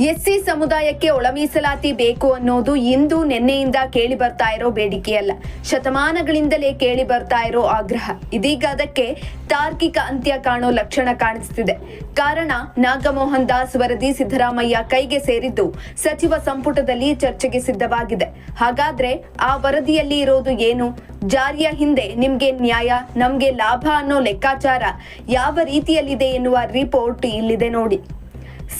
SC ಸಮುದಾಯಕ್ಕೆ ಒಳ ಮೀಸಲಾತಿ ಬೇಕು ಅನ್ನೋದು ಇಂದು ನಿನ್ನೆಯಿಂದ ಕೇಳಿ ಬರ್ತಾ ಇರೋ ಬೇಡಿಕೆಯಲ್ಲ. ಶತಮಾನಗಳಿಂದಲೇ ಕೇಳಿ ಬರ್ತಾ ಇರೋ ಆಗ್ರಹ. ಇದೀಗ ಅದಕ್ಕೆ ತಾರ್ಕಿಕ ಅಂತ್ಯ ಕಾಣೋ ಲಕ್ಷಣ ಕಾಣಿಸ್ತಿದೆ. ಕಾರಣ ನಾಗಮೋಹನ್ ದಾಸ್ ವರದಿ ಸಿದ್ದರಾಮಯ್ಯ ಕೈಗೆ ಸೇರಿದ್ದು ಸಚಿವ ಸಂಪುಟದಲ್ಲಿ ಚರ್ಚೆಗೆ ಸಿದ್ಧವಾಗಿದೆ. ಹಾಗಾದ್ರೆ ಆ ವರದಿಯಲ್ಲಿ ಇರೋದು ಏನು? ಜಾರಿಯ ಹಿಂದೆ ನಿಮ್ಗೆ ನ್ಯಾಯ, ನಮ್ಗೆ ಲಾಭ ಅನ್ನೋ ಲೆಕ್ಕಾಚಾರ ಯಾವ ರೀತಿಯಲ್ಲಿದೆ ಎನ್ನುವ ರಿಪೋರ್ಟ್ ಇಲ್ಲಿದೆ ನೋಡಿ.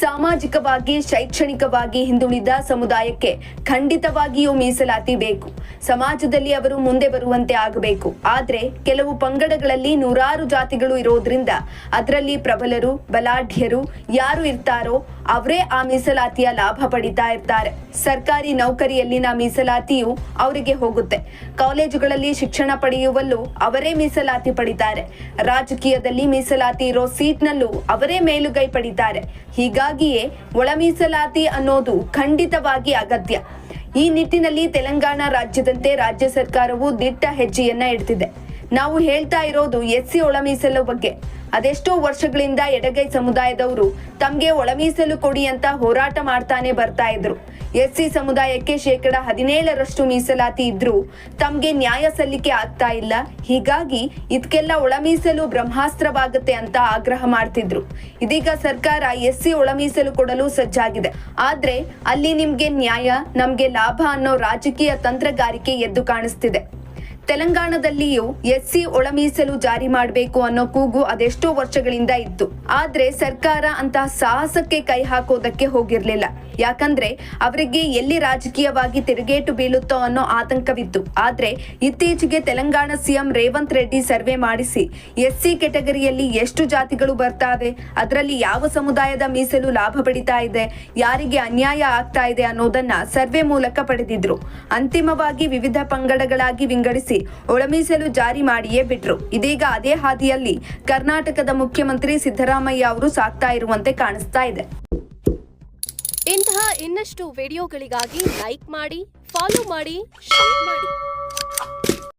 ಸಾಮಾಜಿಕವಾಗಿ, ಶೈಕ್ಷಣಿಕವಾಗಿ ಹಿಂದುಳಿದ ಸಮುದಾಯಕ್ಕೆ ಖಂಡಿತವಾಗಿಯೂ ಮೀಸಲಾತಿ ಬೇಕು. ಸಮಾಜದಲ್ಲಿ ಅವರು ಮುಂದೆ ಬರುವಂತೆ ಆಗಬೇಕು. ಆದರೆ ಕೆಲವು ಪಂಗಡಗಳಲ್ಲಿ ನೂರಾರು ಜಾತಿಗಳು ಇರೋದ್ರಿಂದ ಅದರಲ್ಲಿ ಪ್ರಬಲರು, ಬಲಾಢ್ಯರು ಯಾರು ಇರ್ತಾರೋ ಅವರೇ ಆ ಮೀಸಲಾತಿಯ ಲಾಭ ಪಡಿತಾ ಇರ್ತಾರೆ. ಸರ್ಕಾರಿ ನೌಕರಿಯಲ್ಲಿನ ಮೀಸಲಾತಿಯು ಅವರಿಗೆ ಹೋಗುತ್ತೆ. ಕಾಲೇಜುಗಳಲ್ಲಿ ಶಿಕ್ಷಣ ಪಡೆಯುವಲ್ಲೂ ಅವರೇ ಮೀಸಲಾತಿ ಪಡಿತಾರೆ. ರಾಜಕೀಯದಲ್ಲಿ ಮೀಸಲಾತಿ ಇರೋ ಸೀಟ್ನಲ್ಲೂ ಅವರೇ ಮೇಲುಗೈ ಪಡಿತಾರೆ. ಹೀಗಾಗಿಯೇ ಒಳ ಮೀಸಲಾತಿ ಅನ್ನೋದು ಖಂಡಿತವಾಗಿ ಅಗತ್ಯ. ಈ ನಿಟ್ಟಿನಲ್ಲಿ ತೆಲಂಗಾಣ ರಾಜ್ಯದಂತೆ ರಾಜ್ಯ ಸರ್ಕಾರವು ದಿಟ್ಟ ಹೆಜ್ಜೆಯನ್ನ ಇಡ್ತಿದೆ ನಾವು ಹೇಳ್ತಾ ಇರೋದು ಎಸ್ಸಿ ಒಳ ಮೀಸಲು ಬಗ್ಗೆ. ಅದೆಷ್ಟೋ ವರ್ಷಗಳಿಂದ ಎಡಗೈ ಸಮುದಾಯದವರು ತಮ್ಗೆ ಒಳ ಮೀಸಲು ಕೊಡಿ ಅಂತ ಹೋರಾಟ ಮಾಡ್ತಾನೆ ಬರ್ತಾ ಇದ್ರು. ಎಸ್ಸಿ ಸಮುದಾಯಕ್ಕೆ ಶೇಕಡ ಹದಿನೇಳರಷ್ಟು ಮೀಸಲಾತಿ ಇದ್ರೂ ತಮ್ಗೆ ನ್ಯಾಯ ಸಲ್ಲಿಕೆ ಆಗ್ತಾ ಇಲ್ಲ. ಹೀಗಾಗಿ ಇದಕ್ಕೆಲ್ಲ ಒಳ ಮೀಸಲು ಬ್ರಹ್ಮಾಸ್ತ್ರವಾಗುತ್ತೆ ಅಂತ ಆಗ್ರಹ ಮಾಡ್ತಿದ್ರು. ಇದೀಗ ಸರ್ಕಾರ ಎಸ್ಸಿ ಒಳ ಮೀಸಲು ಕೊಡಲು ಸಜ್ಜಾಗಿದೆ. ಆದ್ರೆ ಅಲ್ಲಿ ನಿಮ್ಗೆ ನ್ಯಾಯ, ನಮ್ಗೆ ಲಾಭ ಅನ್ನೋ ರಾಜಕೀಯ ತಂತ್ರಗಾರಿಕೆ ಎದ್ದು ಕಾಣಿಸ್ತಿದೆ. ತೆಲಂಗಾಣದಲ್ಲಿಯೂ ಎಸ್ಸಿ ಒಳ ಮೀಸಲು ಜಾರಿ ಮಾಡಬೇಕು ಅನ್ನೋ ಕೂಗು ಅದೆಷ್ಟೋ ವರ್ಷಗಳಿಂದ ಇತ್ತು. ಆದ್ರೆ ಸರ್ಕಾರ ಅಂತ ಸಾಹಸಕ್ಕೆ ಕೈ ಹಾಕೋದಕ್ಕೆ ಹೋಗಿರ್ಲಿಲ್ಲ. ಯಾಕಂದ್ರೆ ಅವರಿಗೆ ಎಲ್ಲಿ ರಾಜಕೀಯವಾಗಿ ತಿರುಗೇಟು ಬೀಳುತ್ತೋ ಅನ್ನೋ ಆತಂಕವಿತ್ತು. ಆದ್ರೆ ಇತ್ತೀಚೆಗೆ ತೆಲಂಗಾಣ ಸಿಎಂ ರೇವಂತ್ ರೆಡ್ಡಿ ಸರ್ವೆ ಮಾಡಿಸಿ, ಎಸ್ಸಿ ಕೆಟಗರಿಯಲ್ಲಿ ಎಷ್ಟು ಜಾತಿಗಳು ಬರ್ತಾವೆ, ಅದರಲ್ಲಿ ಯಾವ ಸಮುದಾಯದ ಮೀಸಲು ಲಾಭ ಪಡಿತಾ ಇದೆ, ಯಾರಿಗೆ ಅನ್ಯಾಯ ಆಗ್ತಾ ಇದೆ ಅನ್ನೋದನ್ನ ಸರ್ವೆ ಮೂಲಕ ಪಡೆದಿದ್ರು. ಅಂತಿಮವಾಗಿ ವಿವಿಧ ಪಂಗಡಗಳಾಗಿ ವಿಂಗಡಿಸಿ ಒಳಮೀಸಲು ಜಾರಿ ಮಾಡಿಯೇ ಬಿಟ್ರು. ಇದೀಗ ಅದೇ ಹಾದಿಯಲ್ಲಿ ಕರ್ನಾಟಕದ ಮುಖ್ಯಮಂತ್ರಿ ಸಿದ್ದರಾಮಯ್ಯ ಅವರು ಸಾಕ್ತಾ ಇರುವಂತೆ ಕಾಣಿಸ್ತಾ ಇದೆ. ಇಂತಹ ಇನ್ನಷ್ಟು ವಿಡಿಯೋಗಳಿಗಾಗಿ ಲೈಕ್ ಮಾಡಿ, ಫಾಲೋ ಮಾಡಿ, ಶೇರ್ ಮಾಡಿ.